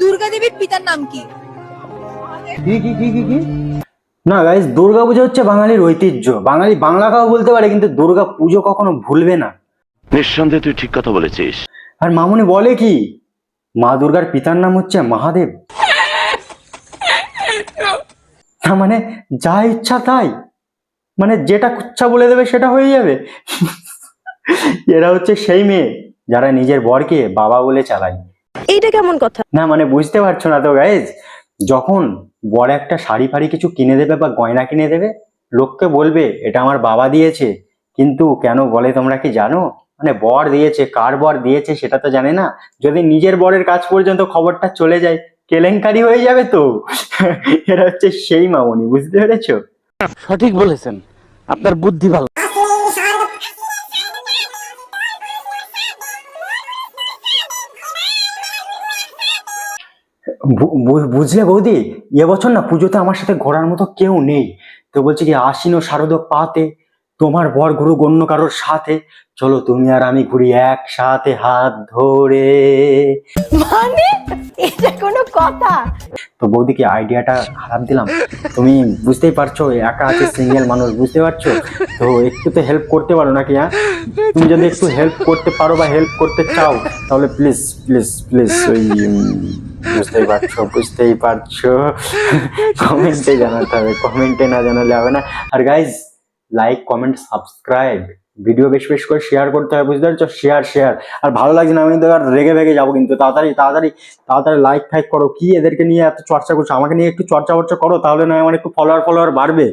দুর্গা দেবীর পিতার নাম কি? কি কি কি কি কি? না গাইজ দুর্গা পুজো হচ্ছে বাঙালির ঐতিহ্য। বাঙালি বাংলা কাউ বলতে পারে কিন্তু দুর্গা পুজো কখনো ভুলবে না। নিঃসন্দেহে তুই ঠিক কথা বলেছিস। আর মামুনি বলে কি? মা দুর্গার পিতার নাম হচ্ছে মহাদেব। না মানে যা ইচ্ছা তাই। মানে যেটা ইচ্ছা বলে দেবে সেটা হয়ে যাবে। এরা হচ্ছে সেই মেয়ে যারা নিজের বরকে বাবা বলে চালায়। এইটা কেমন কথা? না মানে বুঝতে পারছ না তো গাইজ যখন বড় একটা শাড়ি ফাড়ি কিছু কিনে দেবে বা গয়না কিনে দেবে লোককে বলবে এটা আমার বাবা দিয়েছে। কিন্তু কেন বলে তোমরা কি জানো? মানে বর দিয়েছে কার বর দিয়েছে সেটা তো জানে না। যদি নিজের বরের কাজ পর্যন্ত খবরটা চলে যায় কেলেঙ্কারি হয়ে যাবে তো? এটা হচ্ছে সেই মামনি বুঝতে পেরেছ? সঠিক বলেছেন। আপনার বুদ্ধি ভালো। বুঝলে বৌদি? এবছর না পুজোতে আমার সাথে ঘোরার মতো কেউ নেই। তো বলছি কি ও শারদ পাতে তোমার বর গুরু গণ্য কারোর সাথে। চলো তুমি আর আমি ঘুরি একসাথে হাত ধরে। মানে? এটা কোনো কথা। তো বৌদি কি আইডিয়াটা খারাপ দিলাম? তুমি বুঝতেই পারছ একা আছে সিঙ্গেল মানুষ, বুঝতে পারছ? তো একটু তো হেল্প করতে পারো নাকি হ্যাঁ? তুমি যদি একটু হেল্প করতে পারো বা হেল্প করতে চাও, তাহলে প্লিজ প্লিজ প্লিজ ওই বুঝতেই পারছ বুঝতেই পারছ। কমেন্টে জানাতে হবে কমেন্টে না জানালে হবে না। আর guys like comment subscribe video বেশি বেশি করে শেয়ার করতে হবে বুঝতে পারছ? শেয়ার শেয়ার আর ভালো লাগছে না, আমি কিন্তু আর রেগে ভেগে যাব কিন্তু। তাড়াতাড়ি তাড়াতাড়ি তাড়াতাড়ি লাইক ফাইক করো। কি এদেরকে নিয়ে এত চর্চা করছ? আমাকে নিয়ে একটু চর্চা বর্চা করো, তাহলে নয় আমার একটু ফলোয়ার ফলোয়ার বাড়বে।